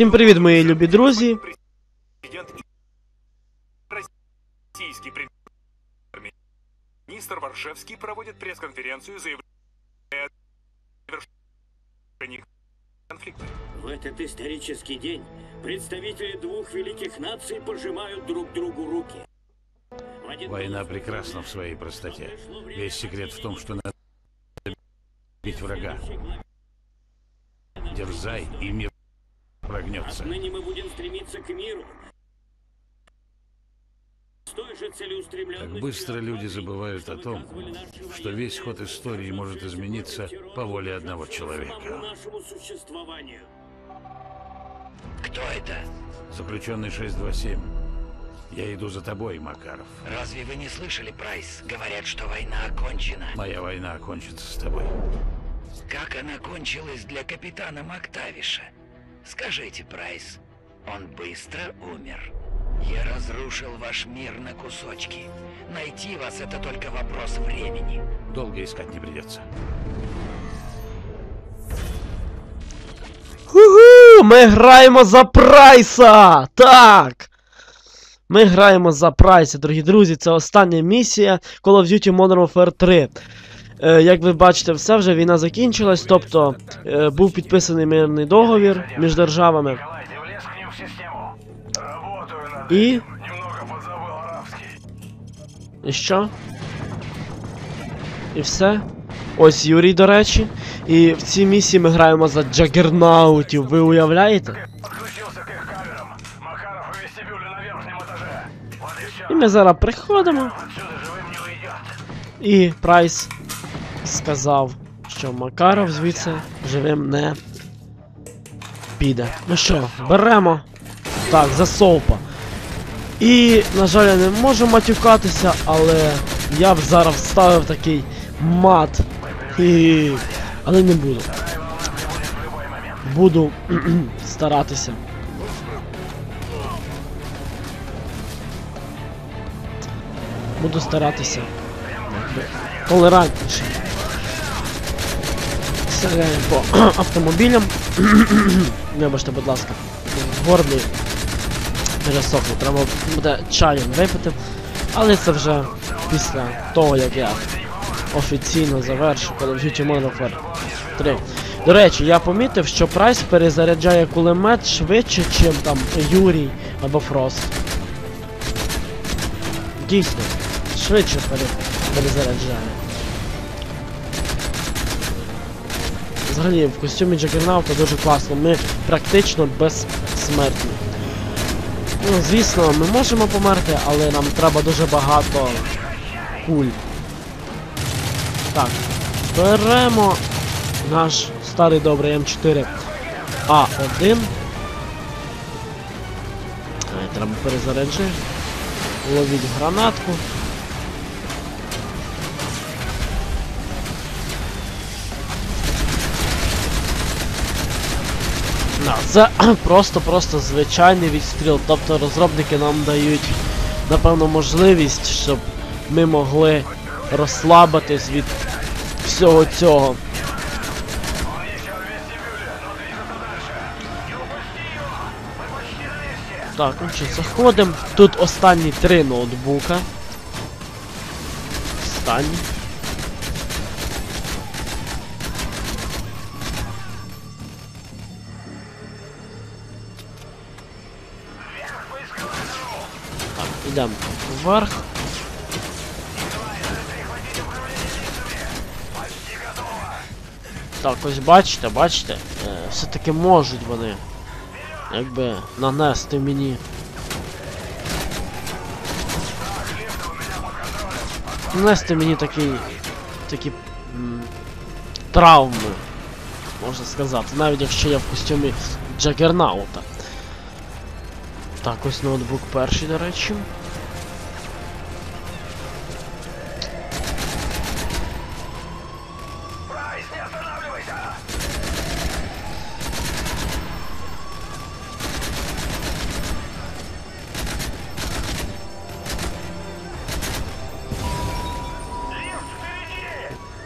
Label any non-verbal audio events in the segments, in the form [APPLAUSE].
Всім привіт, мої любі друзі. Президент Российский премьер-министр Варшевский проводит пресс-конференцию, заявляя о завершении конфликта. В этот исторический день представители двух великих наций пожимают друг другу руки. В один Война голос прекрасна в своей простоте. Весь секрет в том, что надо бить врага. Дерзай, и мир прогнется. Отныне мы будем стремиться к миру. С той же целеустремленностью, Так быстро люди забывают о том, что весь ход истории может измениться по воле одного человека. Кто это? Заключенный 627. Я иду за тобой, Макаров. Разве вы не слышали, Прайс? Говорят, что война окончена. Моя война окончится с тобой. Как она кончилась для капитана Мактавиша? Скажите, Прайс, он быстро умер. Я разрушил ваш мир на кусочки. Найти вас это только вопрос времени. Долго искать не придется. Ху-ху! Ми граємо за прайса! Так! Ми граємо за прайса, дорогі друзі. Це остання місія Call of Duty Modern Warfare 3. Е, як ви бачите, все вже війна закінчилась, тобто е, був підписаний мирний договір між державами. Николай, ты влез к ним в систему? Работаю над И? этим. Немного подзабыл арабский. І що? І все. Ось Юрій, до речі. І в цій місії ми граємо за Джагернаутів, ви уявляєте? Подключился к их камерам. Макаров в вестибюле на верхнем этаже. Вот и все. І ми зараз приходимо. Отсюда живым не уйдет. І Прайс сказав, що Макаров звідси живим не піде. Ну що, беремо. Так, за совпа. І, на жаль, я не можу матюкатися, але я б зараз вставив такий мат. І... Але не буду. Буду [CLEARS THROAT] старатися. Буду старатися. Толерантніше. Стріляємо по автомобілям. [CLEARS THROAT] Вибачте, будь ласка. Горлі пересохло. Треба буде чаєм випити. Але це вже після того, як я офіційно завершу of Duty Modern Warfare 3. До речі, я помітив, що Прайс перезаряджає кулемет швидше, ніж там Юрій або Фрост. Дійсно, швидше перезаряджає. Взагалі, в костюмі Джагернаута дуже класно. Ми практично безсмертні. Ну, звісно, ми можемо померти, але нам треба дуже багато куль. Так, беремо наш старий добрий М4 А1. Треба перезаряджати. Ловіть гранатку. Це [CLEARS THROAT] просто-просто звичайний відстріл. Тобто розробники нам дають, напевно, можливість, щоб ми могли розслабитись від всього цього. Так, ну що, заходимо. Тут останні три ноутбука. Останні. Ідемо вверх. Так, ось бачите, бачите, е, все-таки можуть вони якби нанести мені. Нанести мені такий. такі м, травми, можна сказати, навіть якщо я в костюмі Джагернаута. Так, ось ноутбук перший, до речі.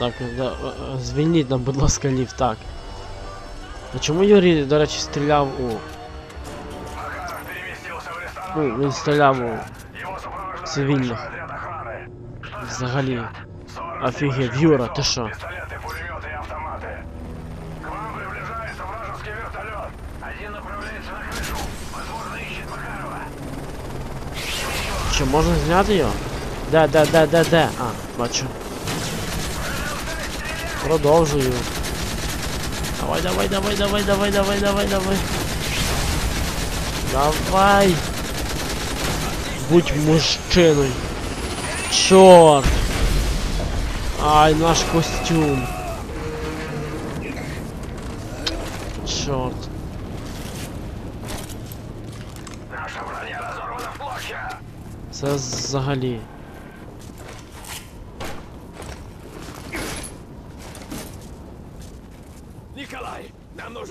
Так, да, е, е, звільніть нам, будь ласка, ліфт, так. А чому Юрій, до речі, стріляв у Ну, він стріляв у Его сопровождает цивільних. большой отряд охраны. Что Взагалі. 40 Офігеть, тысяч Юра, бойцов, ти що? Пистолеты, пулеметы и автоматы. К вам приближается вражеский вертолет. Один направляется на крышу. Возможно, ищет Макарова. Що, можна зняти його? Де, де, де, де, де? А, бачу. Продовжую. Давай, давай, давай, давай, давай, давай, давай, давай. Давай. Будь мужчиною. Чорт. Ай, наш костюм. Чорт. Наша броня разорвана в клочья. Це взагалі. Николай, нам нужен М,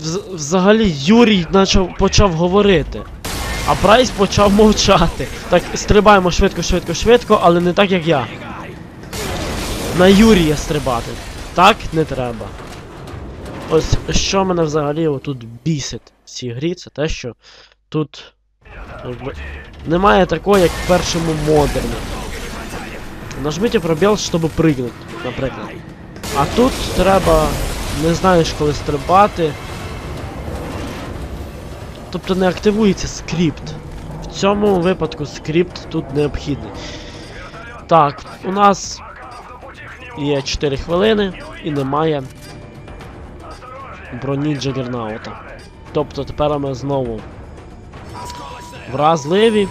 вз- Взагалі Юрій почав, почав говорити, а Прайс почав мовчати. Так, стрибаємо швидко, швидко, швидко, але не так як я. На Юрія стрибати. Так не треба. Ось що мене взагалі отут бісить в цій грі, це те, що тут якби, немає такої, як в першому модерні. Нажміть пробіл, щоб пригнути, наприклад. А тут треба не знаєш, коли стрибати. Тобто не активується скрипт. В цьому випадку скрипт тут необхідний. Так, у нас є 4 хвилини і немає броні Джагернаута. Тобто тепер ми знову вразливі.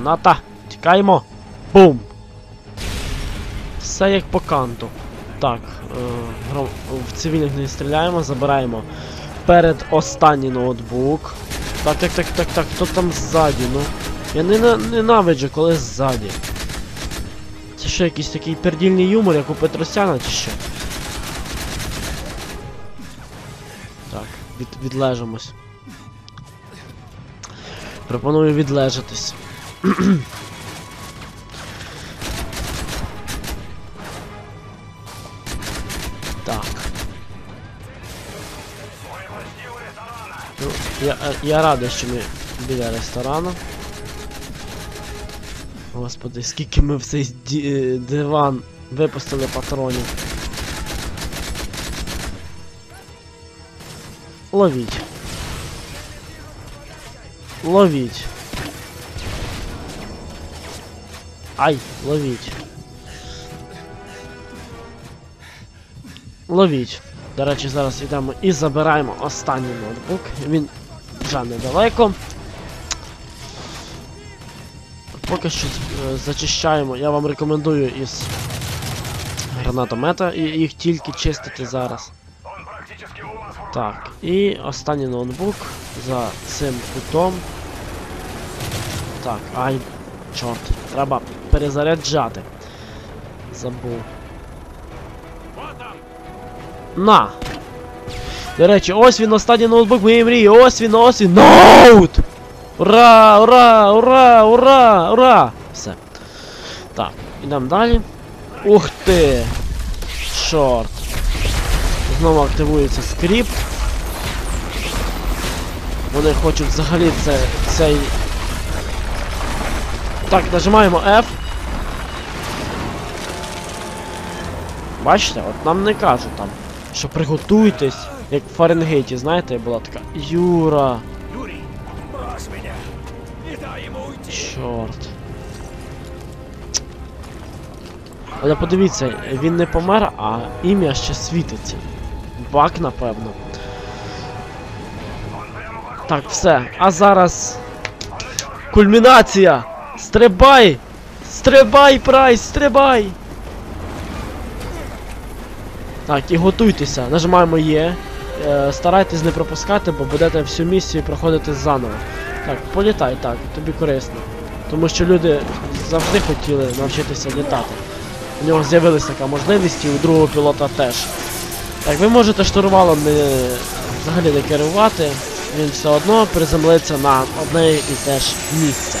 Граната! Тікаємо! Бум! Все як по канту. Так, е, в цивільних не стріляємо, забираємо перед останній ноутбук. Так, так, так, так, так, хто там ззаді, ну? Я не ненавиджу, коли ззаді. Це що, якийсь такий пердільний юмор, як у Петросяна, чи що? Так, від, відлежимось. Пропоную відлежатись. [CLEARS THROAT] Так. Ну, я, е, я радий, що ми біля ресторану. Господи, скільки ми в цей е, диван випустили патронів. Ловіть. Ловіть. Ай, ловіть. Ловіть. До речі, зараз йдемо і забираємо останній ноутбук. Він вже недалеко. Поки що е, зачищаємо. Я вам рекомендую із гранатомета і їх тільки чистити зараз. Так, і останній ноутбук за цим кутом. Так, ай, чорт, треба перезаряджати. Забув. На! До речі, ось він останній ноутбук моєї мрії. Ось він, ось він. Ноут! Ура! Ура! Ура! Ура! Ура! Все. Так, ідемо далі. Ух ти! Чорт. Знову активується скрипт. Вони хочуть взагалі це, цей. Так, нажимаємо F. Бачите, от нам не кажуть там, що приготуйтесь, як в Фаренгейті, знаєте, була така. Юра. Юрий, брось. Чорт. Але подивіться, він не помер, а ім'я ще світиться. Бак, напевно. Так, все. А зараз. Кульмінація! Стрибай! Стрибай, прайс, стрибай! Так, і готуйтеся. Нажимаємо Є. Е, старайтесь не пропускати, бо будете всю місію проходити заново. Так, політай, так, тобі корисно. Тому що люди завжди хотіли навчитися літати. У нього з'явилася така можливість і у другого пілота теж. Так, ви можете штурвалом не взагалі не керувати. він все одно приземлиться на одне і те ж місце.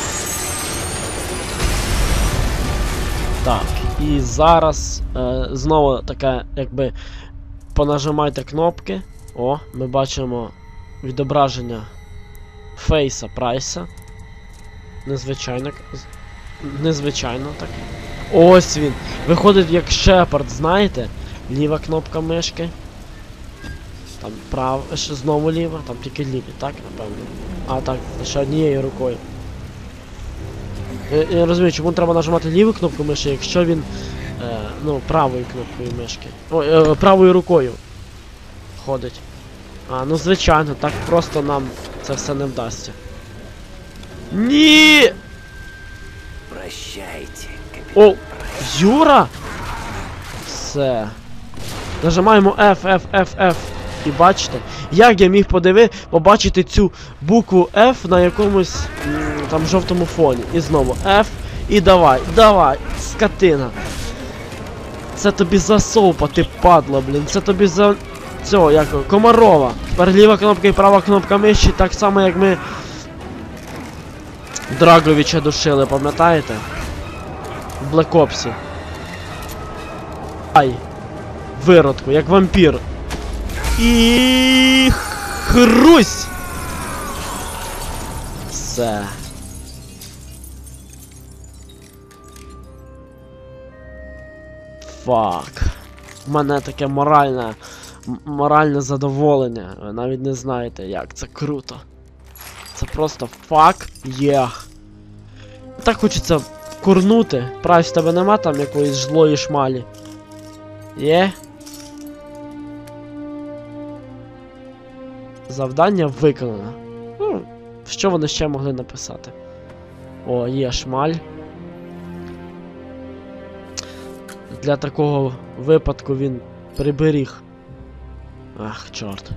Так, і зараз е, знову таке, якби понажимайте кнопки. О, ми бачимо відображення фейса Прайса. Незвичайно. Незвичайно так. Ось він. Виходить як Шепард, знаєте? Ліва кнопка мишки. Там прав, ще знову ліва, там тільки ліві, так, напевно. А, так, ще однією рукою. Я, я розумію, чому треба нажимати ліву кнопку миші, якщо він. Е, ну, правою кнопкою мишки. Ой, е, правою рукою ходить. А, ну звичайно, так просто нам це все не вдасться. Ні! Прощайте, О! Юра! Все. Нажимаємо F, F, F, F. І бачите, як я міг подиви, побачити цю букву F на якомусь там жовтому фоні. І знову F. І давай, давай, скотина. Це тобі за совпа, ти падла, блін. Це тобі за цього, як Комарова. Тепер ліва кнопка і права кнопка миші, так само як ми Драговича душили, пам'ятаєте? В Ops. Ай. Виродку, як вампір. І хрусь. Все. Фак. У мене таке моральне. Моральне задоволення. Ви навіть не знаєте як. Це круто. Це просто фак єх. Так хочеться курнути. Прайс в тебе нема там якоїсь злої шмалі. Є? Завдання виконано. Ну, що вони ще могли написати? О, є шмаль. Для такого випадку він приберіг. Ах, чорт.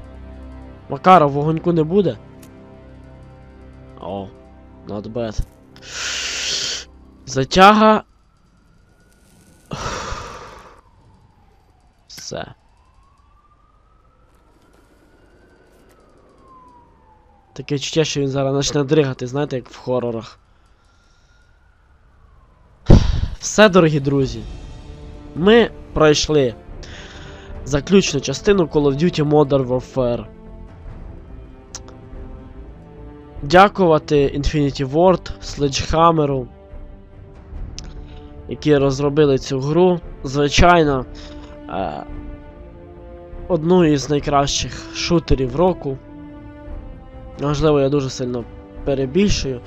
Макара, вогоньку не буде? О, not bad. Затяга. Все. Таке відчуття, що він зараз почне дригати, знаєте, як в хорорах. Все, дорогі друзі. Ми пройшли заключну частину Call of Duty Modern Warfare. Дякувати Infinity Ward, Sledgehammer, які розробили цю гру. Звичайно, е, одну із найкращих шутерів року. Можливо, я дуже сильно перебільшую.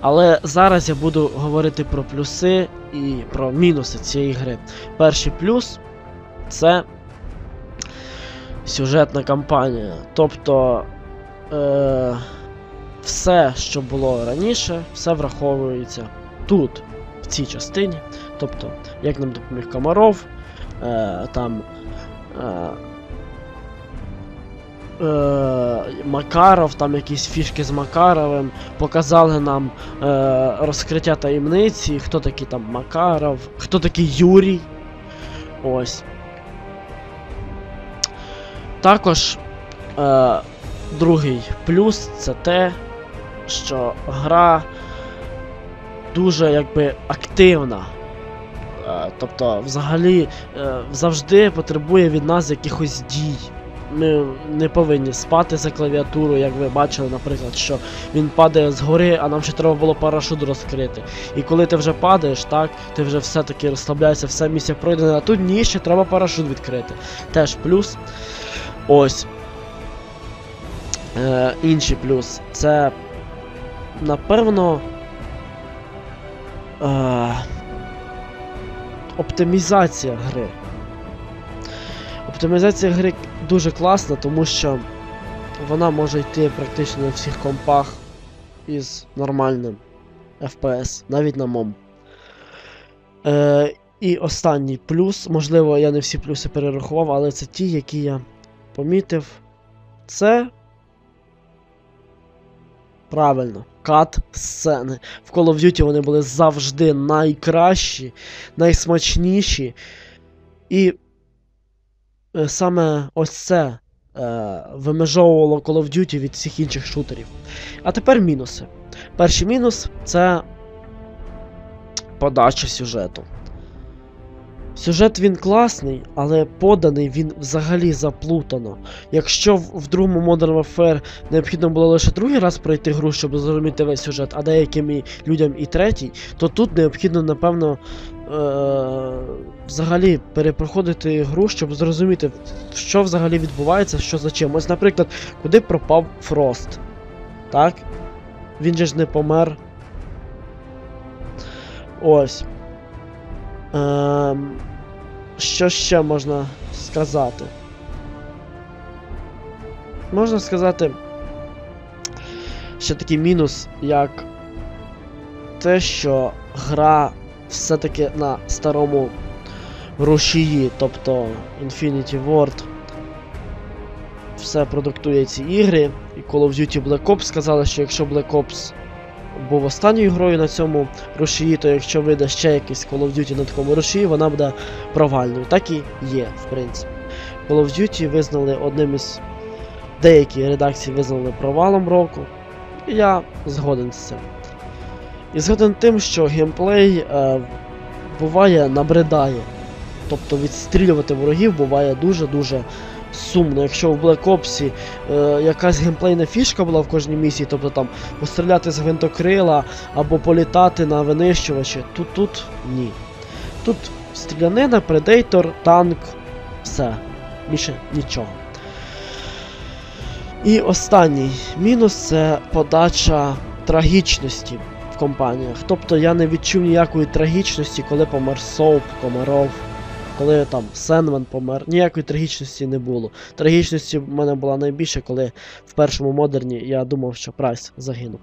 Але зараз я буду говорити про плюси і про мінуси цієї гри. Перший плюс це сюжетна кампанія. Тобто е, все, що було раніше, все враховується тут, в цій частині. Тобто, як нам допоміг Комаров, е, там. Е, Макаров, там якісь фішки з Макаровим, показали нам е, розкриття таємниці, хто такий там Макаров, хто такий Юрій. Ось. Також е, другий плюс це те, що гра дуже якби активна. Е, тобто, взагалі, е, завжди потребує від нас якихось дій. Ми не повинні спати за клавіатуру, як ви бачили, наприклад, що він падає з гори, а нам ще треба було парашут розкрити. І коли ти вже падаєш, так, ти вже все-таки розслабляєшся, все місія пройдена, а тут ні, ще треба парашут відкрити. Теж плюс. Ось. Е, інший плюс. Це. Напевно. Е, оптимізація гри. Оптимізація гри дуже класна, тому що вона може йти практично на всіх компах із нормальним FPS, навіть на мом. Е, і останній плюс, можливо, я не всі плюси перерахував, але це ті, які я помітив. Це. Правильно, кат сцени. В Call of Duty вони були завжди найкращі, найсмачніші. І саме ось це е, вимежовувало Call of Duty від всіх інших шутерів. А тепер мінуси. Перший мінус це подача сюжету. Сюжет він класний, але поданий він взагалі заплутано. Якщо в, другому Modern Warfare необхідно було лише другий раз пройти гру, щоб зрозуміти весь сюжет, а деяким людям і третій, то тут необхідно, напевно, е- взагалі перепроходити гру, щоб зрозуміти, що взагалі відбувається, що за чим. Ось, наприклад, куди пропав Фрост. Так? Він же ж не помер. Ось. Ем, що ще можна сказати? Можна сказати. Ще такий мінус, як те, що гра все-таки на старому рушії, тобто Infinity Ward, все продуктує ці ігри. І Call of Duty Black Ops сказали, що якщо Black Ops був останньою грою на цьому рушії, то якщо вийде ще якийсь Call of Duty на такому рушії, вона буде провальною. Так і є, в принципі. Call of Duty визнали одним із. Деякі редакції визнали провалом року. І я згоден з цим. І згоден тим, що геймплей е, буває набридає. Тобто відстрілювати ворогів буває дуже-дуже сумно. Якщо в Black Ops е, якась геймплейна фішка була в кожній місії, тобто там постріляти з гвинтокрила або політати на винищувачі, тут тут ні. Тут стрілянина, предейтор, танк, все. Більше нічого. І останній мінус це подача трагічності компаніях. Тобто я не відчув ніякої трагічності, коли помер Соуп, Комаров, коли там Сенвен помер. Ніякої трагічності не було. Трагічності в мене була найбільше, коли в першому модерні я думав, що Прайс загинув.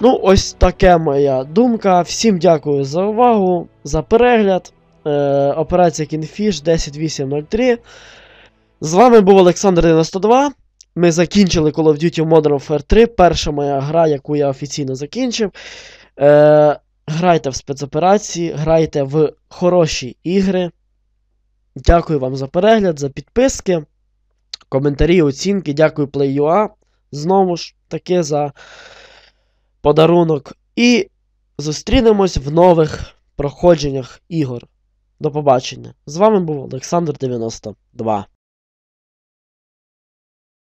Ну, ось таке моя думка. Всім дякую за увагу, за перегляд. Е, операція Kingfish 10803. З вами був Олександр 92. Ми закінчили Call of Duty Modern Warfare 3. Перша моя гра, яку я офіційно закінчив. Е, грайте в спецоперації, грайте в хороші ігри. Дякую вам за перегляд, за підписки, коментарі, оцінки. Дякую Play.ua. Знову ж таки за подарунок. І зустрінемось в нових проходженнях ігор. До побачення. З вами був Олександр 92.